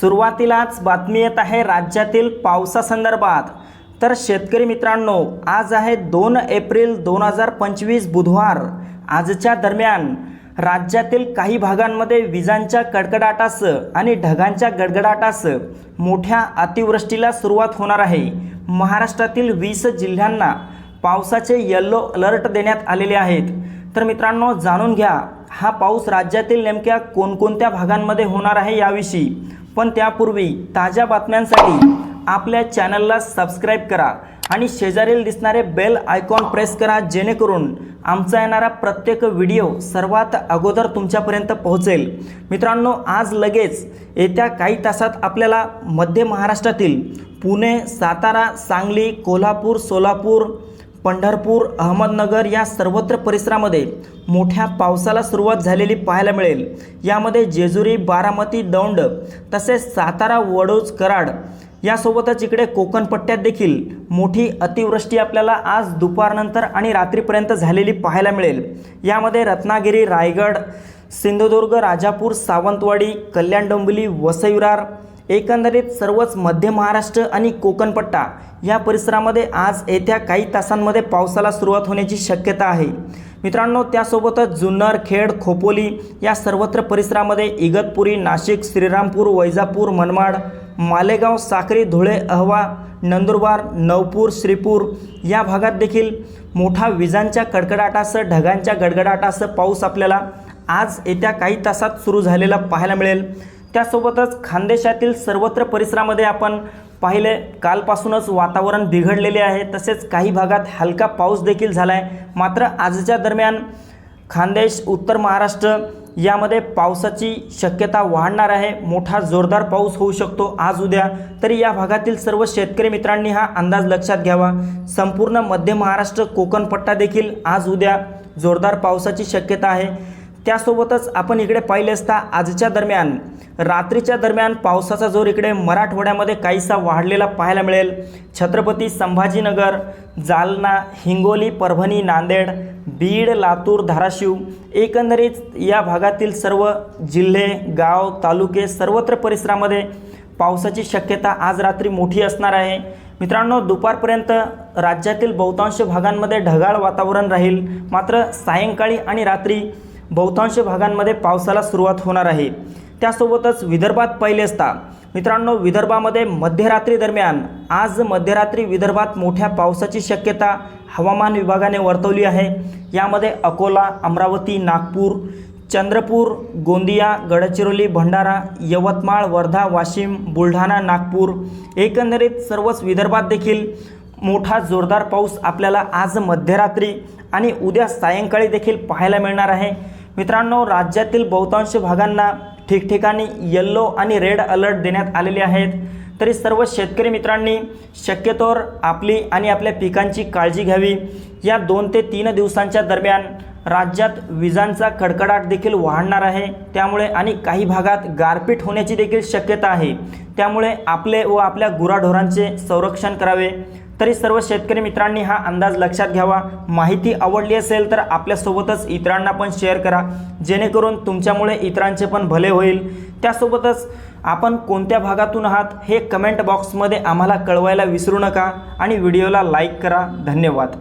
सुरुवातीलाच बातमी येत आहे राज्यातील पावसासंदर्भात. तर शेतकरी मित्रांनो आज आहे दोन एप्रिल दोन हजार पंचवीस बुधवार. आजच्या दरम्यान राज्यातील काही भागांमध्ये विजांच्या कडकडाटास आणि ढगांच्या गडगडाटास मोठ्या अतिवृष्टीला सुरुवात होणार आहे. महाराष्ट्रातील वीस जिल्ह्यांना पावसाचे येल्लो अलर्ट देण्यात आलेले आहेत. तर मित्रांनो जाणून घ्या हा पाऊस राज्यातील नेमक्या कोणकोणत्या भागांमध्ये होणार आहे याविषयी. पण त्यापूर्वी ताज्या बातम्यांसाठी आपल्या चॅनलला सबस्क्राईब करा आणि शेजारील दिसणारे बेल आयकॉन प्रेस करा जेणेकरून आमचा येणारा प्रत्येक व्हिडिओ सर्वात अगोदर तुमच्यापर्यंत पोहोचेल. मित्रांनो आज लगेच येत्या काही तासात आपल्याला मध्य महाराष्ट्रातील पुणे सातारा सांगली कोल्हापूर सोलापूर पंढरपूर अहमदनगर या सर्वत्र परिसरामध्ये मोठ्या पावसाला सुरुवात झालेली पाहायला मिळेल. यामध्ये जेजुरी बारामती दौंड तसेच सातारा वडोज कराड यासोबतच इकडे कोकणपट्ट्यात देखील मोठी अतिवृष्टी आपल्याला आज दुपारनंतर आणि रात्रीपर्यंत झालेली पाहायला मिळेल. यामध्ये रत्नागिरी रायगड सिंधुदुर्ग राजापूर सावंतवाडी कल्याण डोंबिवली वसईरार एकंदरीत सर्वच मध्य महाराष्ट्र आणि कोकणपट्टा या परिसरामध्ये आज येत्या काही तासांमध्ये पावसाला सुरुवात होण्याची शक्यता आहे. मित्रांनो त्यासोबतच जुन्नर खेड खोपोली या सर्वत्र परिसरामध्ये इगतपुरी नाशिक श्रीरामपूर वैजापूर मनमाड मालेगाव साक्री धुळे अहवा नंदुरबार नवपूर श्रीपूर या भागात देखील मोठा विजांच्या कडकडाटासह ढगांच्या गडगडाटासह पाऊस आपल्याला आज येत्या काही तासात सुरू झालेला पाहायला मिळेल. त्यासोबतच खानदेशातील सर्वत्र परिसरामध्ये आपण पाहिले कालपासूनच वातावरण बिघडलेले आहे. तसेच काही भागात हलका पाऊस देखील झाला आहे मात्र आजच्या दरम्यान खानदेश उत्तर महाराष्ट्र यामध्ये पावसाची शक्यता वाढणार आहे. मोठा जोरदार पाऊस होऊ शकतो आज उद्या. तरी या भागातील सर्व शेतकरी मित्रांनी हा अंदाज लक्षात घ्यावा. संपूर्ण मध्य महाराष्ट्र कोकणपट्टा देखील आज उद्या जोरदार पावसाची शक्यता आहे. त्यासोबतच आपण इकडे पाहिले असता आजच्या दरम्यान रात्रीच्या दरम्यान पावसाचा जोर इकडे मराठवाड्यामध्ये काहीसा वाढलेला पाहायला मिळेल. छत्रपती संभाजीनगर जालना हिंगोली परभणी नांदेड बीड लातूर धाराशिव एकंदरीत या भागातील सर्व जिल्हे गाव तालुके सर्वत्र परिसरामध्ये पावसाची शक्यता आज रात्री मोठी असणार आहे. मित्रांनो दुपारपर्यंत राज्यातील बहुतांश भागांमध्ये ढगाळ वातावरण राहील. मात्र सायंकाळी आणि रात्री बहुतांश भागांमध्ये पावसाला सुरुवात होणार आहे. त्यासोबतच विदर्भात पहिले असता. मित्रांनो विदर्भामध्ये मध्यरात्री दरम्यान आज मध्यरात्री विदर्भात मोठ्या पावसाची शक्यता हवामान विभागाने वर्तवली आहे. यामध्ये अकोला अमरावती नागपूर चंद्रपूर गोंदिया गडचिरोली भंडारा यवतमाळ वर्धा वाशिम बुलढाणा नागपूर एकंदरीत सर्वच विदर्भात देखील मोठा जोरदार पाऊस आपल्याला आज मध्यरात्री आणि उद्या सायंकाळी देखील पाहायला मिळणार आहे. मित्रांनो राज्यातील बहुतांश भागांना ठिकठिकाणी येल्लो आणि रेड अलर्ट देण्यात आलेले आहेत. तरी सर्व शेतकरी मित्रांनी शक्यतोवर आपली आणि आपल्या पिकांची काळजी घ्यावी. या दोन ते तीन दिवसांच्या दरम्यान राज्यात विजांचा कडकडाट देखील वाढणार आहे. त्यामुळे आणि काही भागात गारपीट होण्याची देखील शक्यता आहे. त्यामुळे आपले व आपल्या गुराढोरांचे संरक्षण करावे. तरी सर्व शेतकरी मित्रांनी हा अंदाज लक्षात घ्यावा. माहिती आवडली असेल तर आपल्यासोबतच इतरांना पण शेअर करा. जेणेकरून तुमच्यामुळे इतरांचे पण भले होईल. त्यासोबतच आपण कोणत्या भागातून आहात हे कमेंट बॉक्समध्ये आम्हाला कळवायला विसरू नका आणि व्हिडिओला लाईक करा. धन्यवाद.